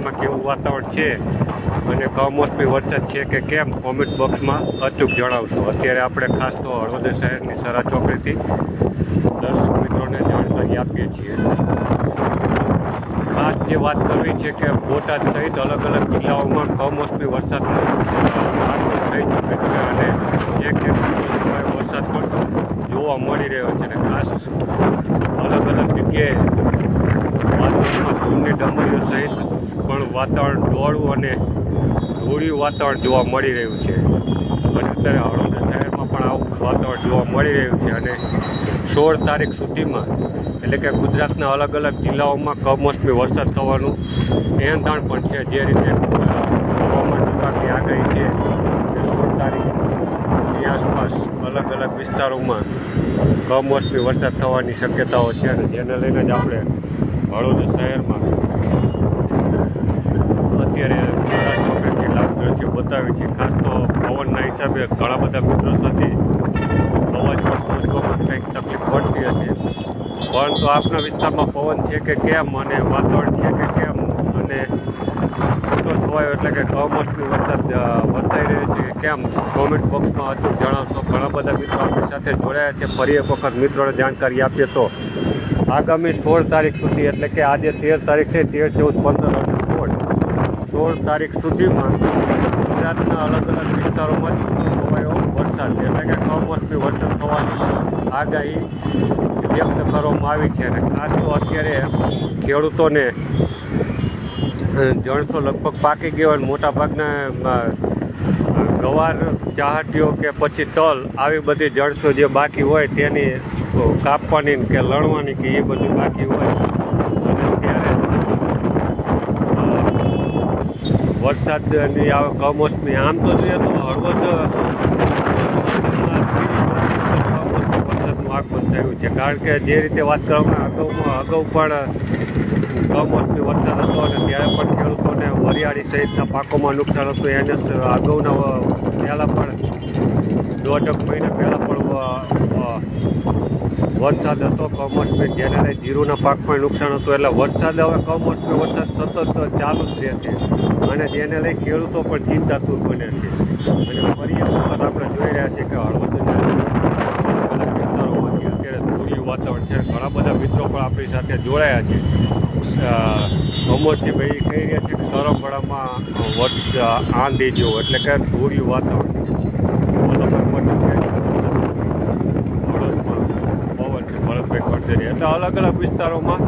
વિસ્તારમાં કેવું વાતાવરણ છે અને કમોસમી વરસાદ છે કે કેમ કોમેન્ટ બોક્સમાં અચૂક જણાવશો. અત્યારે આપણે ખાસ તો હળવદ શહેરની સરા ચોકડીથી દર્શક મિત્રોને જાણકારી આપીએ છીએ. ખાસ જે વાત કરવી છે કે બોટાદ સહિત અલગ અલગ જિલ્લાઓમાં કમોસમી વરસાદનું થઈ ચૂક્યું છે અને એક એક વરસાદ પણ જોવા મળી રહ્યો છે અને ખાસ અલગ અલગ જગ્યાએ ડમરીઓ સહિત પણ વાતાવરણ ડોળું અને ધૂળિયું વાતાવરણ જોવા મળી રહ્યું છે. અને અત્યારે હળવદ શહેરમાં પણ આવું વાતાવરણ જોવા મળી રહ્યું છે અને સોળ તારીખ સુધીમાં એટલે કે ગુજરાતના અલગ અલગ જિલ્લાઓમાં કમોસમી વરસાદ થવાનું એંધાણ પણ છે. જે રીતે હવામાન વિભાગની આગાહી છે સોળ તારીખની આસપાસ અલગ અલગ વિસ્તારોમાં કમોસમી વરસાદ થવાની શક્યતાઓ છે અને જેને લઈને જ આપણે હળવદ શહેરમાં દ્રશ્યો છે. ખાસ તો પવનના હિસાબે ઘણા બધા મિત્રો સાથે અવાજ પણ કંઈક તકલીફ પડતી હશે. પરંતુ આપના વિસ્તારમાં પવન છે કે કેમ અને વાતાવરણ છે કે કેમ? અને છૂટો થવાયો એટલે કે કમોસમી વરસાદ વર્તાઈ રહ્યો છે કે કેમ? કોમેન્ટ બોક્સમાં અચૂક જણાવશો. ઘણા બધા મિત્રો આપણી સાથે જોડાયા છે. ફરી એક વખત મિત્રોને જાણકારી આપીએ તો આગામી સોળ તારીખ સુધી, એટલે કે આજે તેર તારીખ છે તેર, ચૌદ, પંદર અને સોળ. સોળ તારીખ સુધીમાં ગુજરાતના અલગ અલગ વિસ્તારોમાં સમયો વરસાદ એટલે કે કમોસમી વરસાદ થવાની આગાહી વ્યક્ત કરવામાં આવી છે. અને ખાસ તો અત્યારે ખેડૂતોને જણસો લગભગ પાકી ગયો અને મોટાભાગના ગવાર, ચાહટીઓ કે પછી તલ આવી બધી જણસો જે બાકી હોય તેની કાપવાની કે લણવાની કે એ બધું બાકી હોય અને ત્યારે અ, વરસાદની આ કમોસમી, આમ તો જોઈએ તો હળવદ, વરસાદનું આગમન થયું છે. કારણ કે જે રીતે વાત કરવામાં અગાઉમાં અગાઉ પણ કમોસમી વરસાદ હતો અને ત્યારે પણ ખેડૂતોને વરિયાળી સહિતના પાકોમાં નુકસાન હતું. એને અગાઉના પહેલાં પણ દોઢક મહિના પહેલાં પણ વરસાદ હતો, કમોસમી જેને લઈ જીરુના પાકમાં નુકસાન હતું, એટલે વરસાદ હવે કમોસમી વરસાદ સતત ચાલુ જ રહે છે. અને જેને લઈ ખેડૂતો પણ ચિંતાતુર બને છે. અને ફરી આપણે જોઈ રહ્યા છીએ કે હળવદ અલગ વિસ્તારોમાંથી અત્યારે ધૂળિયું વાતાવરણ છે, ઘણા બધા મિત્રો પણ આપણી સાથે જોડાયા છે. અમરજીભાઈ કહી રહ્યા છે કે વર્ષ આંધી જેવું, એટલે કે ધૂળિયું વાતાવરણ. એટલે અલગ અલગ વિસ્તારોમાં.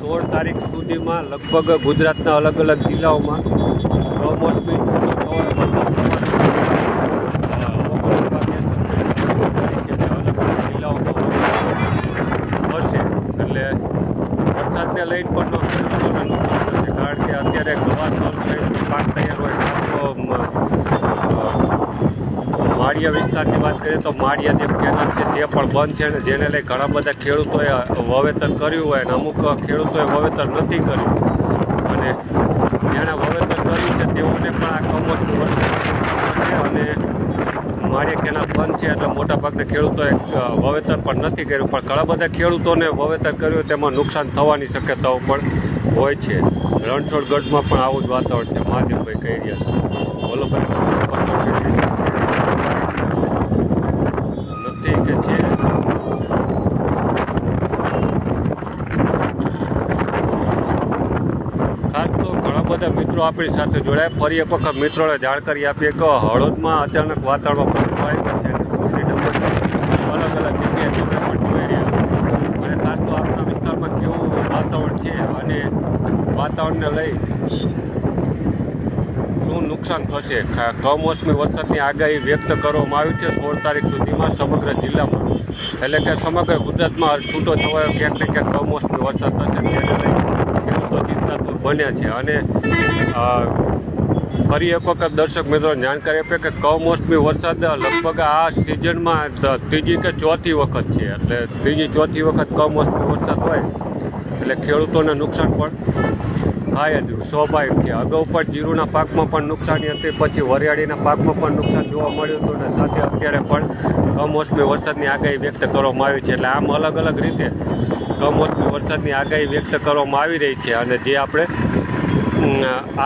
સોળ તારીખ સુધીમાં લગભગ ગુજરાતના અલગ અલગ જિલ્લાઓમાં કમોસમી છૂટો થવાનો વરસાદ અ, હવામાન વિભાગે સંકેત કરી છે કે અલગ અલગ જિલ્લાઓમાં થશે એટલે વરસાદને લઈને પણ તો કારણ કે અત્યારે ગવા તલ છે. પાક તૈયાર હોય તો માળિયા વિસ્તારની વાત કરીએ તો માળિયા જે કેનાલ છે તે પણ બંધ છે ને જેને લઈ ઘણા બધા ખેડૂતોએ વાવેતર કર્યું હોય અને અમુક ખેડૂતોએ વાવેતર નથી કર્યું. અને જેણે વાવેતર કર્યું છે તેઓને પણ આ કમોસમી વરસાદ અને માળિયા કેનાલ બંધ છે એટલે મોટાભાગના ખેડૂતોએ વાવેતર પણ નથી કર્યું. પણ ઘણા બધા ખેડૂતોને વાવેતર કર્યું તેમાં નુકસાન થવાની શક્યતાઓ પણ હોય છે. રણછોડગઢમાં પણ આવું જ વાતાવરણ છે. મહાદેવભાઈ કહી રહ્યા છે. બોલો નથી કે છે ખાસ તો ઘણા બધા મિત્રો આપણી સાથે જોડાયા. ફરી એક વખત મિત્રોને જાણકારી આપીએ કે હળદમાં અચાનક વાતાવરણમાં અલગ અલગ જગ્યાએ તમે જોઈ રહ્યા અને ખાસ તો આપણા વિસ્તારમાં કેવું વાતાવરણ છે અને વાતાવરણને લઈ શું નુકસાન થશે? કમોસમી વરસાદની આગાહી વ્યક્ત કરવામાં આવી છે. સોળ તારીખ સુધીમાં સમગ્ર જિલ્લામાં, એટલે કે સમગ્ર ગુજરાતમાં છૂટો છવાયો ક્યાંક ને ક્યાંક કમોસમી વરસાદ થશે. તેને લઈ ખેડૂતો ચિંતાતુર બન્યા છે. અને ફરી એક વખત દર્શક મિત્રો જાણકારી આપે કે કમોસમી વરસાદ લગભગ આ સિઝનમાં ત્રીજી કે ચોથી વખત છે. એટલે ત્રીજી, ચોથી વખત કમોસમી વરસાદ હોય, એટલે ખેડૂતોને નુકસાન પણ થાય જ. સ્વાભાવિક છે. અગાઉ પણ જીરુના પાકમાં પણ નુકસાની હતી, પછી વરિયાળીના પાકમાં પણ નુકસાન જોવા મળ્યું હતું અને સાથે અત્યારે પણ કમોસમી વરસાદની આગાહી વ્યક્ત કરવામાં આવી છે. એટલે આમ અલગ અલગ રીતે કમોસમી વરસાદની આગાહી વ્યક્ત કરવામાં આવી રહી છે અને જે આપણે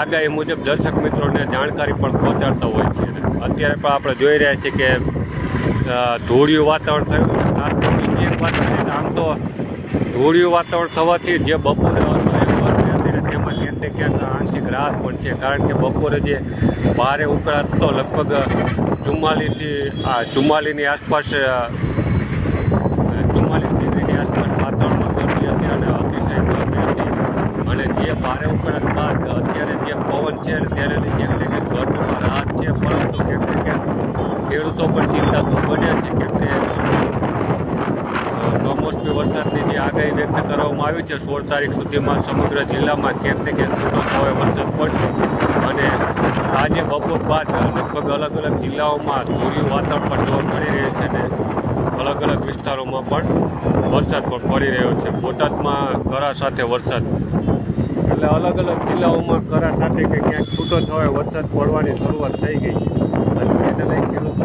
આગાહી મુજબ દર્શક મિત્રોને જાણકારી પણ પહોંચાડતા હોય છે. અત્યારે પણ આપણે જોઈ રહ્યા છીએ કે ધૂળિયું વાતાવરણ થયું ખાસ કરીને એક વાત કરીએ આમ તો ધૂળિયું વાતાવરણ થવાથી જે બપોરે તેમાં ક્યાંક આંશિક રાહત પણ છે. કારણ કે બપોરે જે ભારે ઉકળાટ તો લગભગ ચુમ્માલીસથી ચુમ્માલીની આસપાસ ચુમ્માલીસ ડિગ્રીની આસપાસ વાતાવરણમાં ગરમી હતી અને અતિશય ગરમી હતી અને જે ભારે ઉકળાટ બાદ અત્યારે જે પવન છે તેને લીધે એટલે કે ગરમીમાં રાહત છે, પરંતુ કેમ કે ખેડૂતો પણ ચિંતાતુર બન્યા છે, કેમ કે કમોસમી વરસાદની જે આગાહી વ્યક્ત કરવામાં આવી છે, સોળ તારીખ સુધીમાં સમગ્ર જિલ્લામાં ક્યાંક ને ક્યાંક છવાયો વરસાદ પડશે. અને આજે બપોર બાદ લગભગ અલગ અલગ જિલ્લાઓમાં ધૂળિયું વાતાવરણ પણ જોવા મળી રહ્યું છે ને અલગ અલગ વિસ્તારોમાં પણ વરસાદ પણ પડી રહ્યો છે. બોટાદમાં કરા સાથે વરસાદ એટલે અલગ અલગ જિલ્લાઓમાં કરા સાથે કે ક્યાંક છૂટો થવાય, વરસાદ પડવાની શરૂઆત થઈ ગઈ. અને એને લઈ ખેડૂતો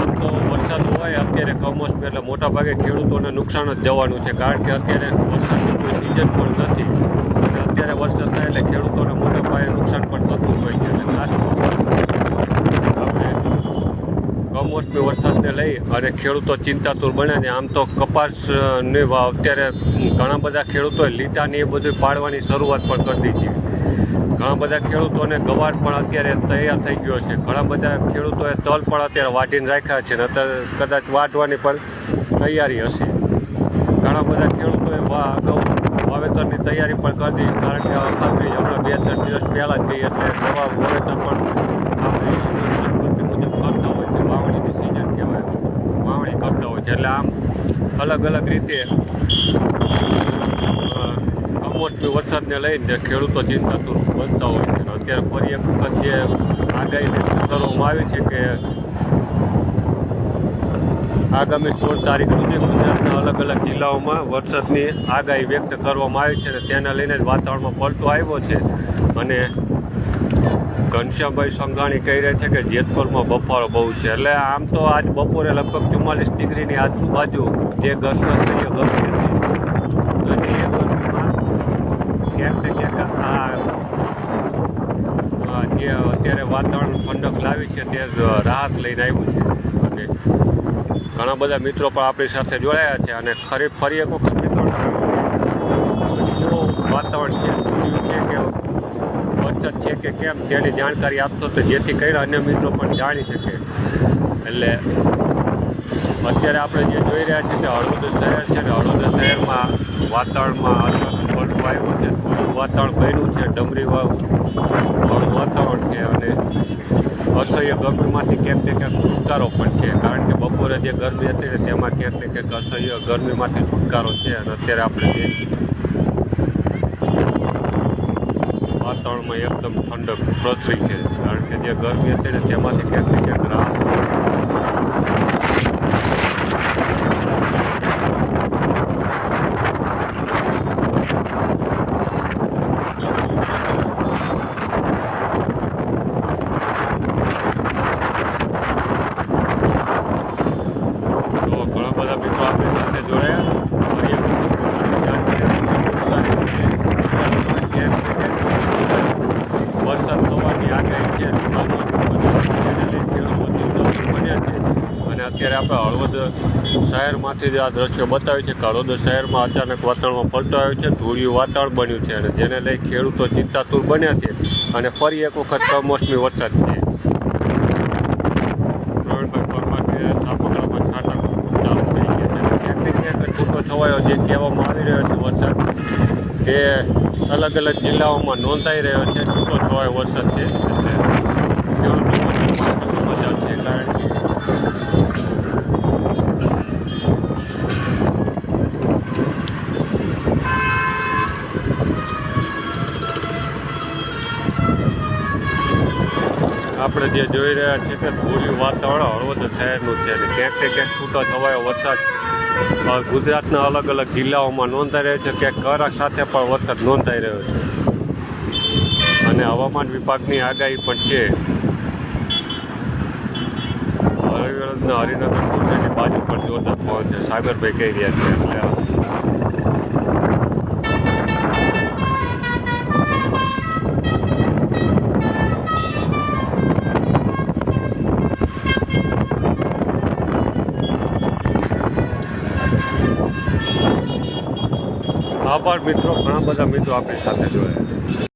આમ તો વરસાદ હોય, અત્યારે કમોસમી એટલે મોટા ભાગે ખેડૂતોને નુકસાન જ જવાનું છે, કારણ કે અત્યારે વરસાદની કોઈ સિઝન પણ નથી અને અત્યારે વરસાદ થાય એટલે ખેડૂતોને મોટા પાયે નુકસાન પણ થતું જ હોય છે એટલે ખાસ આપણે કમોસમી વરસાદને અને ખેડૂતો ચિંતાતુર બન્યા ને આમ તો કપાસની અત્યારે ઘણા બધા ખેડૂતોએ લીટાની એ બધું પાડવાની શરૂઆત પણ કરી દીધી ઘણા બધા ખેડૂતોને ગવાર પણ અત્યારે તૈયાર થઈ ગયો છે. ઘણા બધા ખેડૂતોએ તલ પણ અત્યારે વાટીને રાખ્યા છે ને અત્યારે કદાચ વાટવાની પણ તૈયારી હશે. ઘણા બધા ખેડૂતોએ અગાઉ વાવેતરની તૈયારી પણ કરી દીધી કારણ કે હમણાં બે ત્રણ દિવસ પહેલાં જ ગઈ એટલે નવા વાવેતર પણ આપણે સંસ્કૃતિ મુજબ કરતા હોય છે વાવણીની સિઝન કહેવાય વાવણી છે. એટલે આમ અલગ અલગ રીતે કમોસમી વરસાદને લઈને ખેડૂતો ચિંતાતુર બનતા હોય છે. અત્યારે ફરી એક વખત જે આગાહી કરવામાં આવી છે કે આગામી સોળ તારીખ સુધી ગુજરાતના અલગ અલગ જિલ્લાઓમાં વરસાદની આગાહી વ્યક્ત કરવામાં આવી છે અને તેને લઈને જ વાતાવરણમાં પલટો આવ્યો છે. અને ઘનશ્યામભાઈ સંઘાણી કહી રહ્યા છે કે જેતપુરમાં બફારો બહુ છે. એટલે આમ તો આજ બપોરે લગભગ ચુમ્માલીસ ડિગ્રીની આજુબાજુ જે ઘસવસરીય ગરમી હતી અને એ ગરમીમાં ક્યાંક જે અત્યારે વાતાવરણ ઠંડક લાવી છે તે રાહત લઈને આવ્યું છે. અને ઘણા બધા મિત્રો પણ આપણી સાથે જોડાયા છે અને ખરી, ફરી એક વખત મિત્રો કેવું વાતાવરણ છે શું છે કે વરસાદ છે કે કેમ તેની જાણકારી આપશો તો જેથી કરીને અન્ય મિત્રો પણ જાણી શકે. એટલે અત્યારે આપણે જે જોઈ રહ્યા છીએ કે હળવદ શહેર છે ને હળવદ શહેરમાં વાતાવરણમાં વાતાવરણ બન્યું છે, ડમરી વાળું વાતાવરણ છે અને અસહ્ય ગરમીમાંથી ક્યાંક ને ક્યાંક છુટકારો પણ છે. કારણ કે બપોરે જે ગરમી હતી ને તેમાં ક્યાંક ને ક્યાંક અસહ્ય ગરમીમાંથી છુટકારો છે અને અત્યારે આપણે જે વાતાવરણમાં એકદમ ઠંડક પ્રસરી છે. કારણ કે જે ગરમી હતી ને તેમાંથી ક્યાંક ક્યાંક રાહત તો ઘણા બધા મિત્રો આપણી સાથે જોડાયા ફરી એક વખત પોતાની જાણકારી આપી. ક્યાંક ને ક્યાંક વરસાદ થવાની આગાહી છે તેને લઈ ખેડૂતો ચિંતાતુર બન્યા છે અને અત્યારે આપણે હળવદ શહેરમાંથી જ આ દ્રશ્ય બતાવ્યું છે કે શહેરમાં અચાનક વાતાવરણમાં પલટો આવ્યો છે, ધૂળિયું વાતાવરણ બન્યું છે અને જેને લઈ ખેડૂતો ચિંતાતુર બન્યા છે અને ફરી એક વખત કમોસમી વરસાદ છે. છવાયો જે કહેવામાં આવી રહ્યો છે વરસાદ તે અલગ અલગ જિલ્લાઓમાં નોંધાઈ રહ્યો છે છૂટો છવાયો વરસાદ છે કારણ કે આપણે જે જોઈ રહ્યા છીએ કે ધૂળિયું વાતાવરણ હળવદ શહેરનું છે અને ક્યાંક ને ક્યાંક છૂટો છવાયો વરસાદ. ગુજરાતના અલગ અલગ જિલ્લાઓમાં નોંધાઈ રહ્યો છે ક્યાંક કરા સાથે પણ વરસાદ નોંધાઈ રહ્યો છે. અને હવામાન વિભાગની આગાહી પણ છે. હરિવરદના હરિનગર બાજુ પણ જોરદાર પહોંચે છે. સાગરભાઈ કહી રહ્યા છે. એટલે આભાર મિત્રો ઘણા બધા મિત્રો આપણી સાથે જોડાયા